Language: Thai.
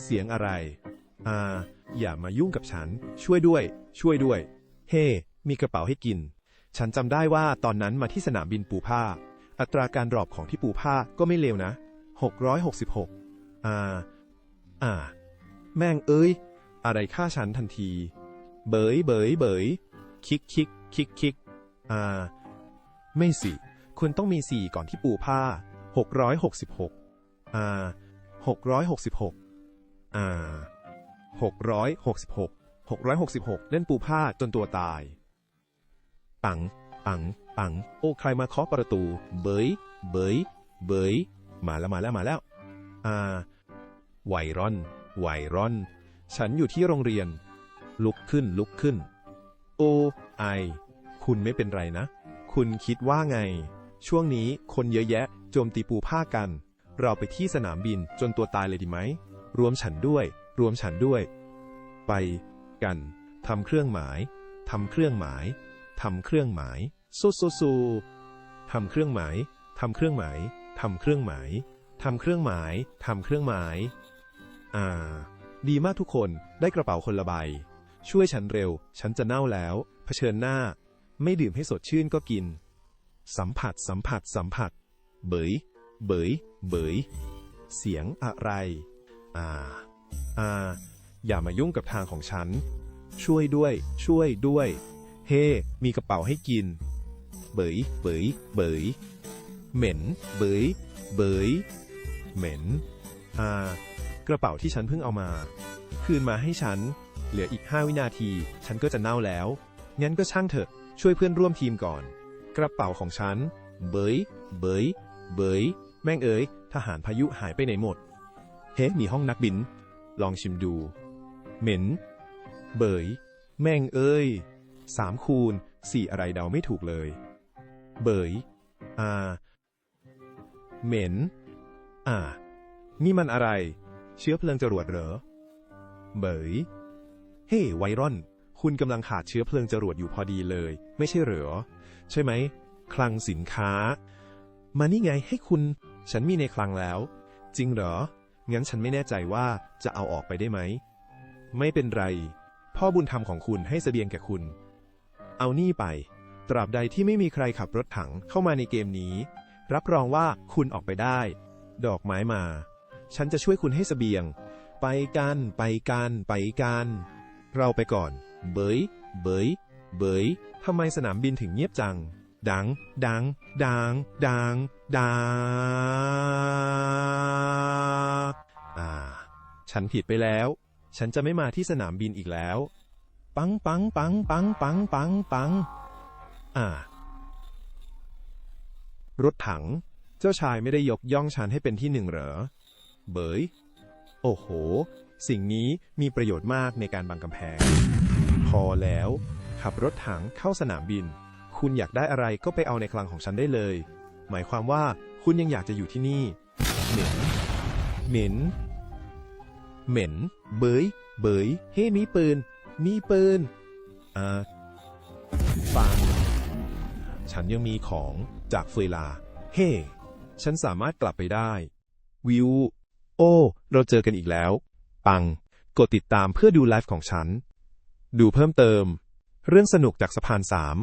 เสียงอะไร อ่า อย่ามายุ่งกับฉัน ช่วยด้วย ช่วยด้วย เฮ้มีกระเป๋าให้กิน ฉันจำได้ว่าตอนนั้นมาที่สนามบินปูผ้า อัตราการดรอปของที่ปูผ้าก็ไม่เลวนะ 666 อ่า อ่า แม่งเอ้ย อะไรฆ่าฉันทันที เบยเบยเบยคิกคิกคิกคิกอ่า ไม่สิ คุณต้องมีสี่ก่อนที่ปูผ้า 666 อ่า 666 อ่า666 666เล่นปูผ้าจนตัวตาย ปัง ปัง ปัง โอ้ใครมาเคาะประตู เบย เบย เบย มาแล้วมาแล้วมาแล้ว อ่าไวรอนไวรอน ฉันอยู่ที่โรงเรียน ลุกขึ้นลุกขึ้น โอ ไอ คุณไม่เป็นไรนะ คุณคิดว่าไง ช่วงนี้คนเยอะแยะ โจมตีปูผ้ากัน เราไปที่สนามบินจนตัวตายเลยดีไหม รวมฉันด้วย รวมฉันด้วย ไป กันทำเครื่องหมายทำเครื่องหมายทำเครื่องหมายสู้สู้สู้ทำเครื่องหมายทำเครื่องหมายทำเครื่องหมายทำเครื่องหมายทำเครื่องหมาย อ่า ดีมากทุกคนได้กระเป๋าคนละใบ ช่วยฉันเร็ว ฉันจะเน่าแล้ว เผชิญหน้า ไม่ดื่มให้สดชื่นก็กิน สัมผัสสัมผัสสัมผัส เบย เบย เบย เสียงอะไร อ่าอ่าอย่ามายุ่งกับทางของฉัน ช่วยด้วย ช่วยด้วย เฮ้มีกระเป๋าให้กิน เบยเบยเบยเหม็น เบยเบยเหม็น อ่า กระเป๋าที่ฉันเพิ่งเอามา คืนมาให้ฉัน เหลืออีก5วินาที ฉันก็จะเน่าแล้ว งั้นก็ช่างเถอะ ช่วยเพื่อนร่วมทีมก่อน กระเป๋าของฉัน เบยเบยเบยแม่งเอ๋ย ทหารพายุหายไปไหนหมด เฮ้มีห้องนักบิน ลองชิมดู เหม็น เบย แม่งเอ้ยสามคูณสี่อะไรเดาไม่ถูกเลย เบย อ่า เหม็น อ่า นี่มันอะไร เชื้อเพลิงจรวดเหรอ เบย เฮ้ ไวรอน คุณกำลังขาดเชื้อเพลิงจรวดอยู่พอดีเลย ไม่ใช่เหรอ ใช่ไหม คลังสินค้า มานี่ไงให้คุณ ฉันมีในคลังแล้ว จริงเหรอ งั้นฉันไม่แน่ใจว่าจะเอาออกไปได้ไหม ไม่เป็นไร พ่อบุญธรรมของคุณให้เสบียงแก่คุณ เอานี่ไป ตราบใดที่ไม่มีใครขับรถถังเข้ามาในเกมนี้ รับรองว่าคุณออกไปได้ ดอกไม้มา ฉันจะช่วยคุณให้เสบียง ไปกัน ไปกัน ไปกัน เราไปก่อน เบย เบย เบยทำไมสนามบินถึงเงียบจัง ดัง ดัง ดัง ดัง ดังอ่า ฉันผิดไปแล้ว ฉันจะไม่มาที่สนามบินอีกแล้ว ปังปังปังปังปังปังปัง อ่า รถถัง เจ้าชายไม่ได้ยกย่องฉันให้เป็นที่หนึ่งเหรอ เบย โอ้โห สิ่งนี้มีประโยชน์มากในการบังกำแพง พอแล้ว ขับรถถังเข้าสนามบิน คุณอยากได้อะไรก็ไปเอาในคลังของฉันได้เลย หมายความว่าคุณยังอยากจะอยู่ที่นี่ เหม็น เหม็น เหม็น เบย เบย เฮ้มีปืน มีปืนอ่าฟัง ฉันยังมีของจากเฟยลา เฮ้ ฉันสามารถกลับไปได้ วิว โอ้ เราเจอกันอีกแล้ว ปัง กดติดตามเพื่อดูไลฟ์ของฉัน ดูเพิ่มเติม เรื่องสนุกจากสะพานสาม